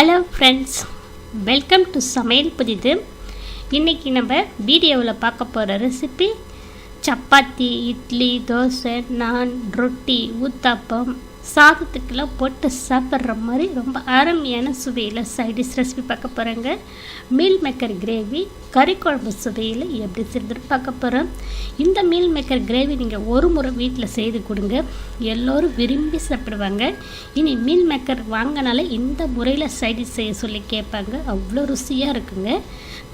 Hello friends welcome to சமையல் புதிது. இன்றைக்கி நம்ம வீடியோவில் பார்க்க போகிற ரெசிபி சப்பாத்தி இட்லி தோசை நான் ரொட்டி ஊத்தாப்பம் சாதத்துக்கெல்லாம் போட்டு சாப்பிட்ற மாதிரி ரொம்ப அருமையான சுவையில் சைடிஷ் ரெசிபி பார்க்க போகிறேங்க மீல் மேக்கர் கிரேவி கறி குழம்பு சுவையில் எப்படி செஞ்சுட்டு பார்க்க போகிறோம் இந்த மீல் மேக்கர் கிரேவி நீங்கள் ஒரு முறை வீட்டில் செய்து கொடுங்க. எல்லோரும் விரும்பி சாப்பிடுவாங்க. இனி மீல் மேக்கர் வாங்கினாலே இந்த முறையில் சைடிஷ் செய்ய சொல்லி கேட்பாங்க. அவ்வளோ ருசியாக இருக்குங்க.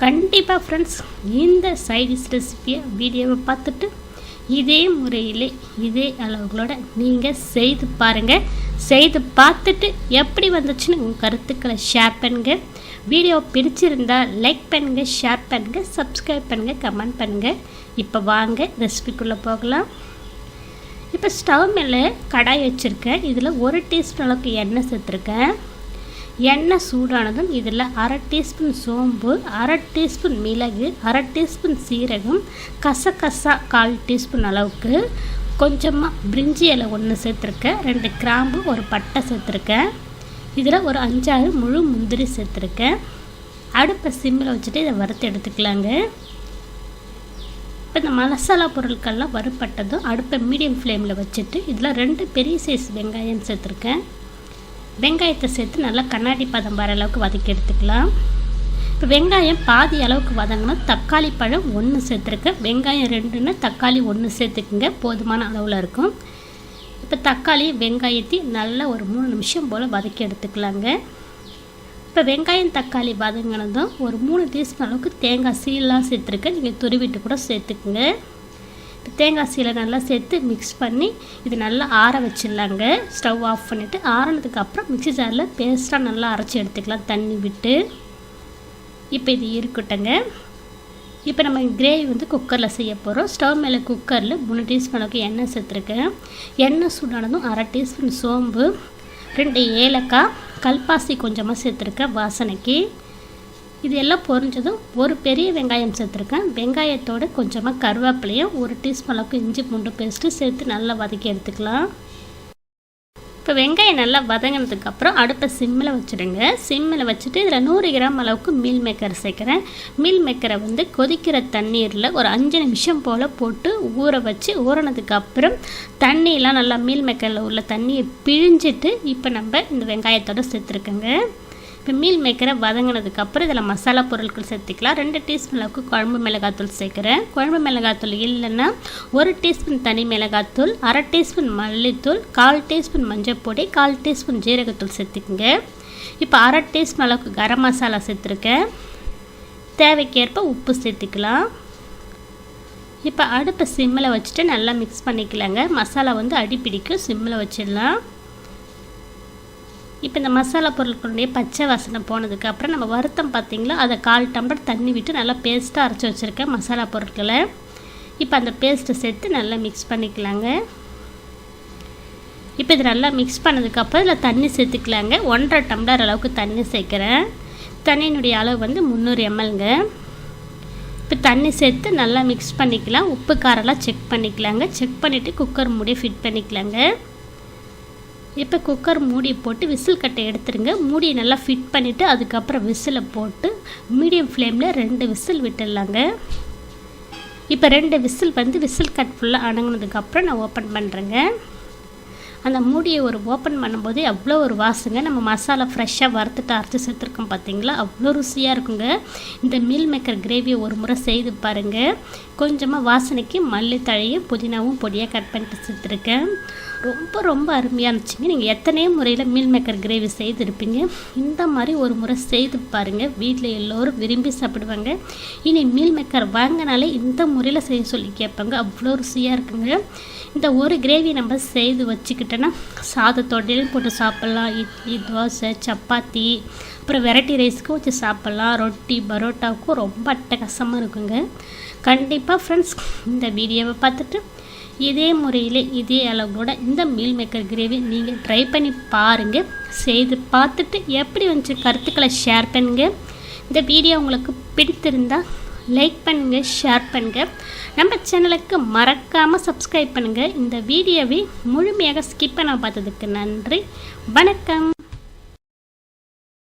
கண்டிப்பாக ஃப்ரெண்ட்ஸ் இந்த சைடிஷ் ரெசிபியை வீடியோவை பார்த்துட்டு இதே முறையில் இதே அளவுகளோட நீங்கள் செய்து பாருங்கள் செய்து பார்த்துட்டு எப்படி வந்துச்சுன்னு உங்கள் கருத்துக்களை ஷேர் பண்ணுங்கள் வீடியோ பிடிச்சிருந்தால் லைக் பண்ணுங்கள் ஷேர் பண்ணுங்கள் சப்ஸ்கிரைப் பண்ணுங்கள் கமெண்ட் பண்ணுங்கள் இப்போ வாங்க ரெசிபிக்குள்ளே போகலாம். இப்போ ஸ்டவ் மேலே கடாய் வச்சுருக்கேன். இதில் ஒரு டீஸ்பூன் அளவுக்கு எண்ணெய் சேர்த்துருக்கேன். எண்ணெய் சூடானதும் இதில் அரை டீஸ்பூன் சோம்பு அரை டீஸ்பூன் மிளகு அரை டீஸ்பூன் சீரகம் கசகசா கால் டீஸ்பூன் அளவுக்கு கொஞ்சமாக பிரிஞ்சி இலை ஒன்று சேர்த்துருக்கேன். ரெண்டு கிராம்பு ஒரு பட்டை சேர்த்துருக்கேன். இதில் ஒரு அஞ்சாறு முழு முந்திரி சேர்த்துருக்கேன். அடுப்பை சிம்மில் வச்சுட்டு இதை வறுத்து எடுத்துக்கலாங்க. இப்போ இந்த மசாலா பொருட்கள்லாம் வறுப்பட்டதும் அடுப்பை மீடியம் ஃப்ளேமில் வச்சுட்டு இதில் ரெண்டு பெரிய சைஸ் வெங்காயம் சேர்த்துருக்கேன். வெங்காயத்தை சேர்த்து நல்லா கண்ணாடி பதம் வர அளவுக்கு வதக்கி எடுத்துக்கலாம். இப்போ வெங்காயம் பாதி அளவுக்கு வதங்கினா தக்காளி பழம் ஒன்று சேர்த்துருக்கேன் வெங்காயம் ரெண்டுன்னா தக்காளி ஒன்று சேர்த்துக்குங்க. போதுமான அளவில் இருக்கும். இப்போ தக்காளி வெங்காயத்தையும் நல்லா ஒரு மூணு நிமிஷம் போல் வதக்கி எடுத்துக்கலாங்க. இப்போ வெங்காயம் தக்காளி வதங்கினதும் ஒரு மூணு டீஸ்பூன் அளவுக்கு தேங்காய் சீலாம் சேர்த்துருக்கேன் நீங்கள் துருவிட்டு கூட சேர்த்துக்குங்க. தேங்காய் சீலை நல்லா சேர்த்து மிக்ஸ் பண்ணி இது நல்லா ஆற வச்சிடலாங்க. ஸ்டவ் ஆஃப் பண்ணிவிட்டு ஆறினதுக்கு அப்புறம் மிக்சி ஜாரில் பேஸ்ட்டாக நல்லா அரைச்சி எடுத்துக்கலாம். தண்ணி விட்டு. இப்போ இது இருக்கட்டுங்க இப்போ நம்ம கிரேவி வந்து குக்கரில் செய்ய போகிறோம் ஸ்டவ் மேலே குக்கரில் மூணு டீஸ்பூன் அளவுக்கு எண்ணெய் சேர்த்துருக்கேன். எண்ணெய் சூடானதும் அரை டீஸ்பூன் சோம்பு ரெண்டு ஏலக்காய் கல்பாசி கொஞ்சமாக சேர்த்துருக்கேன் வாசனைக்கு. இது எல்லாம் பொரிஞ்சதும் ஒரு பெரிய வெங்காயம் சேர்த்துருக்கேன். வெங்காயத்தோடு கொஞ்சமாக கருவேப்பிலையும் ஒரு டீஸ்பூன் அளவுக்கு இஞ்சி பூண்டு பேஸ்ட்டு சேர்த்து நல்லா வதக்கி எடுத்துக்கலாம். இப்போ வெங்காயம் நல்லா வதங்கினதுக்கப்புறம் அடுப்பை சிம்மில் வச்சுடுங்க. சிம்மில் வச்சுட்டு இதில் நூறு கிராம் அளவுக்கு மீல் மேக்கர் சேர்க்குறேன். மீல் மேக்கரை வந்து கொதிக்கிற தண்ணீரில் ஒரு அஞ்சு நிமிஷம் போல் போட்டு ஊற வச்சு ஊறினதுக்கப்புறம் தண்ணியெலாம் நல்லா மீல் மேக்கரில் உள்ள தண்ணியை பிழிஞ்சிட்டு இப்போ நம்ம இந்த வெங்காயத்தோடு சேர்த்துருக்கோங்க. இப்போ மீல் மேக்கரை வதங்கினதுக்கப்புறம் இதில் மசாலா பொருட்கள் சேர்த்துக்கலாம். ரெண்டு டீஸ்பூன் அளவுக்கு குழம்பு மிளகாத்தூள் சேர்க்குறேன். குழம்பு மிளகாத்தூள் இல்லைன்னா ஒரு டீஸ்பூன் தனி மிளகாத்தூள் அரை டீஸ்பூன் மல்லித்தூள் கால் டீஸ்பூன் மஞ்சள் பொடி கால் டீஸ்பூன் ஜீரகத்தூள் சேர்த்துக்குங்க. இப்போ அரை டீஸ்பூன் அளவுக்கு கரம் மசாலா சேர்த்துருக்கேன். தேவைக்கேற்ப உப்பு சேர்த்துக்கலாம். இப்போ அடுப்பை சிம்மில் வச்சுட்டு நல்லா மிக்ஸ் பண்ணிக்கலாங்க. மசாலா வந்து அடி பிடிக்கும் சிம்மில் வச்சிடலாம். இப்போ இந்த மசாலா பொருட்களுடைய பச்சை வாசனை போனதுக்கப்புறம் நம்ம வருத்தம் பார்த்திங்களா? அதை கால் டம்ளர் தண்ணி விட்டு நல்லா பேஸ்ட்டாக அரைச்சி வச்சுருக்கேன் மசாலா பொருட்களை. இப்போ அந்த பேஸ்ட்டை சேர்த்து நல்லா மிக்ஸ் பண்ணிக்கலாங்க. இப்போ இது நல்லா மிக்ஸ் பண்ணதுக்கப்புறம் இதில் தண்ணி சேர்த்துக்கலாங்க. ஒன்றரை டம்ளர் அளவுக்கு தண்ணி சேர்க்குறேன். தண்ணியினுடைய அளவு வந்து முந்நூறு எம்எல்ங்க இப்போ தண்ணி சேர்த்து நல்லா மிக்ஸ் பண்ணிக்கலாம். உப்பு காரெல்லாம் செக் பண்ணிக்கலாங்க. செக் பண்ணிவிட்டு குக்கர் மூடி ஃபிட் பண்ணிக்கலாங்க. இப்போ குக்கர் மூடி போட்டு விசில் கட்டை எடுத்துருங்க. மூடியை நல்லா ஃபிட் பண்ணிவிட்டு அதுக்கப்புறம் விசிலை போட்டு மீடியம் ஃப்ளேமில் ரெண்டு விசில் விட்டுடலாங்க. இப்போ ரெண்டு விசில் வந்து விசில் கட் ஃபுல்லாக அடங்கினதுக்கப்புறம் நான் ஓப்பன் பண்ணுறேங்க. அந்த மூடியை ஒரு ஓப்பன் பண்ணும்போது அவ்வளோ ஒரு வாசங்க. நம்ம மசாலா ஃப்ரெஷ்ஷாக வறுத்துட்டு அரைச்சி சேர்த்துருக்கோம் பார்த்தீங்களா? அவ்வளோ ருசியாக இருக்குங்க. இந்த மீல் மேக்கர் கிரேவியை ஒரு முறை செய்து பாருங்கள் கொஞ்சமாக வாசனைக்கு மல்லித்தழையும் புதினாவும் பொடியாக கட் பண்ணிட்டு சேர்த்துருக்கேன் ரொம்ப ரொம்ப அருமையாக இருந்துச்சுங்க. நீங்கள் எத்தனையோ முறையில் மீல் மேக்கர் கிரேவி செய்திருப்பீங்க? இந்த மாதிரி ஒரு முறை செய்து பாருங்கள் வீட்டில் எல்லோரும் விரும்பி சாப்பிடுவாங்க. இனி மீல் மேக்கர் வாங்கினாலே இந்த முறையில் செய்ய சொல்லி கேட்பாங்க. அவ்வளோ ருசியாக இருக்குங்க. இந்த ஒரு கிரேவி நம்ம செய்து வச்சுக்கிட்டோன்னா சாதத்தோடையும் போட்டு சாப்பிட்லாம். இட்லி தோசை சப்பாத்தி அப்புறம் வெரைட்டி ரைஸ்க்கும் வச்சு சாப்பிட்லாம். ரொட்டி பரோட்டாவுக்கும் ரொம்ப அட்டகாசமாக இருக்குங்க. கண்டிப்பாக ஃப்ரெண்ட்ஸ் இந்த வீடியோவை பார்த்துட்டு இதே முறையில் இதே அளவோட இந்த மீல் மேக்கர் கிரேவி நீங்கள் ட்ரை பண்ணி பாருங்கள் செய்து பார்த்துட்டு எப்படி வந்துச்சு கருத்துக்களை ஷேர் பண்ணுங்கள் இந்த வீடியோ உங்களுக்கு பிடித்திருந்தால் லைக் பண்ணுங்கள் ஷேர் பண்ணுங்கள் நம்ம சேனலுக்கு மறக்காமல் சப்ஸ்கிரைப் பண்ணுங்கள் இந்த வீடியோவை முழுமையாக ஸ்கிப் பண்ண பார்த்ததுக்கு நன்றி. வணக்கம்.